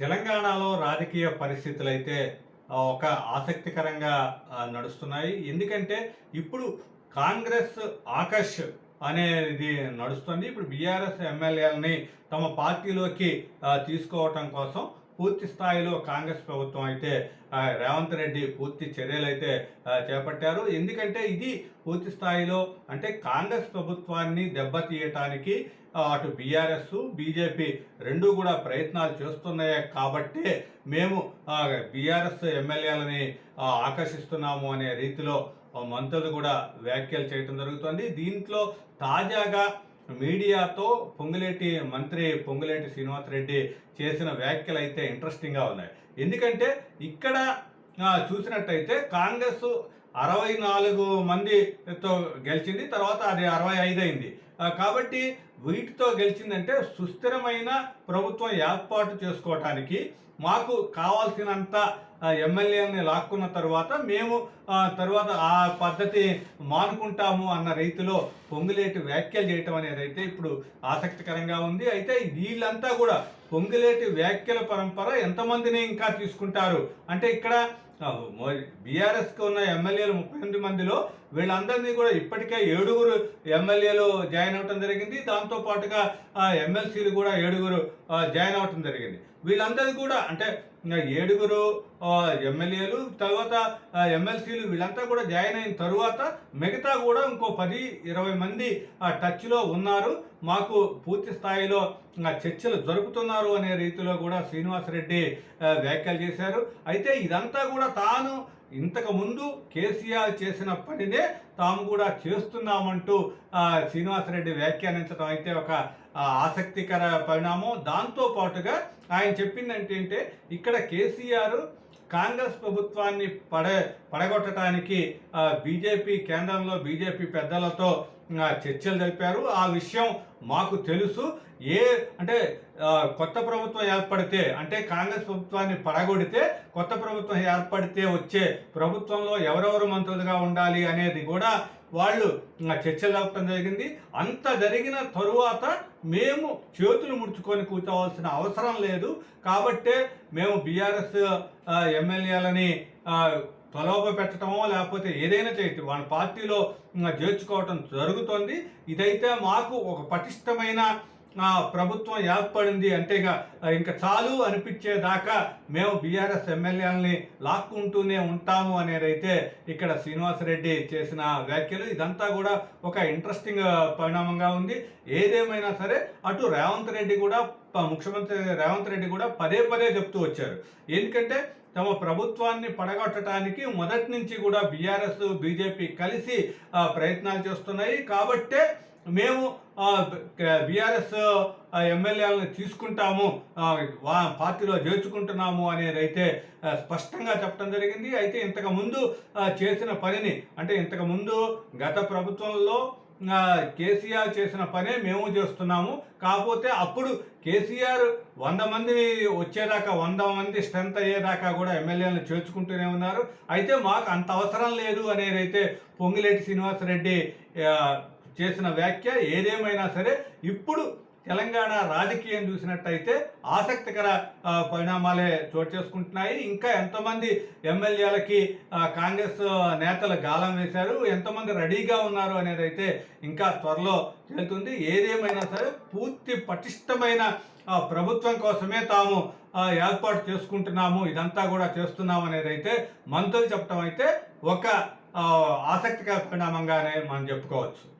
తెలంగాణలో రాజకీయ పరిస్థితులు అయితే ఒక ఆసక్తికరంగా నడుస్తున్నాయి. ఎందుకంటే ఇప్పుడు కాంగ్రెస్ ఆకర్ష్ అనేది నడుస్తుంది. ఇప్పుడు బీఆర్ఎస్ ఎమ్మెల్యేలని తమ పార్టీలోకి తీసుకోవటం కోసం పూర్తి స్థాయిలో కాంగ్రెస్ ప్రభుత్వం అయితే రేవంత్ రెడ్డి పూర్తి చర్యలు అయితే చేపట్టారు. ఎందుకంటే ఇది పూర్తి స్థాయిలో అంటే కాంగ్రెస్ ప్రభుత్వాన్ని దెబ్బతీయటానికి అటు బీఆర్ఎస్ బీజేపీ రెండు కూడా ప్రయత్నాలు చేస్తున్నాయి కాబట్టే మేము బీఆర్ఎస్ ఎమ్మెల్యేలని ఆకర్షిస్తున్నాము అనే రీతిలో మంత్రులు కూడా వ్యాఖ్యలు చేయడం జరుగుతుంది. దీంట్లో తాజాగా మీడియాతో పొంగులేటి మంత్రి పొంగులేటి శ్రీనివాసరెడ్డి చేసిన వ్యాఖ్యలు అయితే ఇంట్రెస్టింగ్గా ఉన్నాయి. ఎందుకంటే ఇక్కడ చూసినట్టయితే కాంగ్రెస్ అరవై నాలుగు మందితో గెలిచింది తర్వాత అది అరవై ఐదు అయింది. కాబట్టి వీటితో గెలిచిందంటే సుస్థిరమైన ప్రభుత్వం ఏర్పాటు చేసుకోవటానికి మాకు కావాల్సినంత ఎమ్మెల్యేని లాక్కున్న తర్వాత మేము తర్వాత ఆ పద్ధతి మానుకుంటాము అన్న రీతిలో పొంగులేటి వ్యాఖ్యలు చేయటం అనేది అయితే ఇప్పుడు ఆసక్తికరంగా ఉంది. అయితే వీళ్ళంతా కూడా పొంగులేటి వ్యాఖ్యల పరంపర ఎంతమందిని ఇంకా తీసుకుంటారు? అంటే ఇక్కడ బీఆర్ఎస్కి ఉన్న ఎమ్మెల్యేలు ముప్పై ఎనిమిది మందిలో వీళ్ళందరినీ కూడా ఇప్పటికే ఏడుగురు ఎమ్మెల్యేలు జాయిన్ అవ్వటం జరిగింది. దాంతో పాటుగా ఎమ్మెల్సీలు కూడా ఏడుగురు జాయిన్ అవ్వటం జరిగింది. వీళ్ళందరూ కూడా అంటే ఏడుగురు ఎమ్మెల్యేలు తర్వాత ఎమ్మెల్సీలు వీళ్ళంతా కూడా జాయిన్ అయిన తరువాత మిగతా కూడా ఇంకో పది ఇరవై మంది టచ్లో ఉన్నారు. మాకు పూర్తి స్థాయిలో చర్చలు జరుపుతున్నారు అనే రీతిలో కూడా శ్రీనివాసరెడ్డి వ్యాఖ్యలు చేశారు. అయితే ఇదంతా కూడా తాను ఇంతకుముందు కేసీఆర్ చేసిన పనినే తాము కూడా చేస్తున్నామంటూ శ్రీనివాసరెడ్డి వ్యాఖ్యానించడం అయితే ఒక ఆసక్తికర పరిణామం. దాంతో పాటుగా ఆయన చెప్పిందంటే ఇక్కడ కేసీఆర్ కాంగ్రెస్ ప్రభుత్వాన్ని పడే పడగొట్టడానికి బీజేపీ కేంద్రంలో బీజేపీ పెద్దలతో చర్చలు జరిపారు. ఆ విషయం మాకు తెలుసు. ఏ అంటే కొత్త ప్రభుత్వం ఏర్పడితే అంటే కాంగ్రెస్ ప్రభుత్వాన్ని పడగొడితే కొత్త ప్రభుత్వం ఏర్పడితే వచ్చే ప్రభుత్వంలో ఎవరెవరు మంత్రులుగా ఉండాలి అనేది కూడా వాళ్ళు చర్చ చర్చలు జరపడం జరిగింది. అంత జరిగిన తరువాత మేము చేతులు ముడుచుకొని కూర్చోవాల్సిన అవసరం లేదు. కాబట్టే మేము బీఆర్ఎస్ ఎమ్మెల్యేలని తొలవ పెట్టడమో లేకపోతే ఏదైనా చేయటం వాళ్ళ పార్టీలో చేర్చుకోవటం జరుగుతుంది. ఇదైతే మాకు ఒక పటిష్టమైన ప్రభుత్వం ఏర్పడింది అంటే ఇక ఇంకా చాలు అనిపించేదాకా మేము బీఆర్ఎస్ ఎమ్మెల్యేలని లాక్కుంటూనే ఉంటాము అనేదైతే ఇక్కడ శ్రీనివాసరెడ్డి చేసిన వ్యాఖ్యలు. ఇదంతా కూడా ఒక ఇంట్రెస్టింగ్ పరిణామంగా ఉంది. ఏదేమైనా సరే అటు రేవంత్ రెడ్డి కూడా ముఖ్యమంత్రి రేవంత్ రెడ్డి కూడా పదే పదే చెప్తూ వచ్చారు. ఎందుకంటే తమ ప్రభుత్వాన్ని పడగొట్టడానికి మొదటి నుంచి కూడా బీఆర్ఎస్ బీజేపీ కలిసి ప్రయత్నాలు చేస్తున్నాయి. కాబట్టే మేము బీఆర్ఎస్ ఎమ్మెల్యేలను తీసుకుంటాము వా పార్టీలో చేర్చుకుంటున్నాము అనేది అయితే స్పష్టంగా చెప్పడం జరిగింది. అయితే ఇంతకు ముందు చేసిన పనిని అంటే ఇంతకు ముందు గత ప్రభుత్వంలో కేసీఆర్ చేసిన పనే మేము చేస్తున్నాము. కాకపోతే అప్పుడు కేసీఆర్ వంద మంది వచ్చేదాకా వంద మంది స్ట్రెంత్ అయ్యేదాకా కూడా ఎమ్మెల్యేలను చేర్చుకుంటూనే ఉన్నారు. అయితే మాకు అంత అవసరం లేదు అనేది అయితే పొంగిలేటి శ్రీనివాసరెడ్డి చేసిన వ్యాఖ్య ఏదేమైనా సరే ఇప్పుడు తెలంగాణ రాజకీయం చూసినట్టయితే ఆసక్తికర పరిణామాలే చోటు చేసుకుంటున్నాయి. ఇంకా ఎంతమంది ఎమ్మెల్యేలకి కాంగ్రెస్ నేతలు గాలం వేశారు ఎంతమంది రెడీగా ఉన్నారు అనేది అయితే ఇంకా త్వరలో తేలుతుంది. ఏదేమైనా సరే పూర్తి పటిష్టమైన ప్రభుత్వం కోసమే తాము ఏర్పాటు చేసుకుంటున్నాము ఇదంతా కూడా చేస్తున్నాము అనేది అయితే మంత్రులు చెప్పడం అయితే ఒక ఆసక్తికర పరిణామంగానే మనం చెప్పుకోవచ్చు.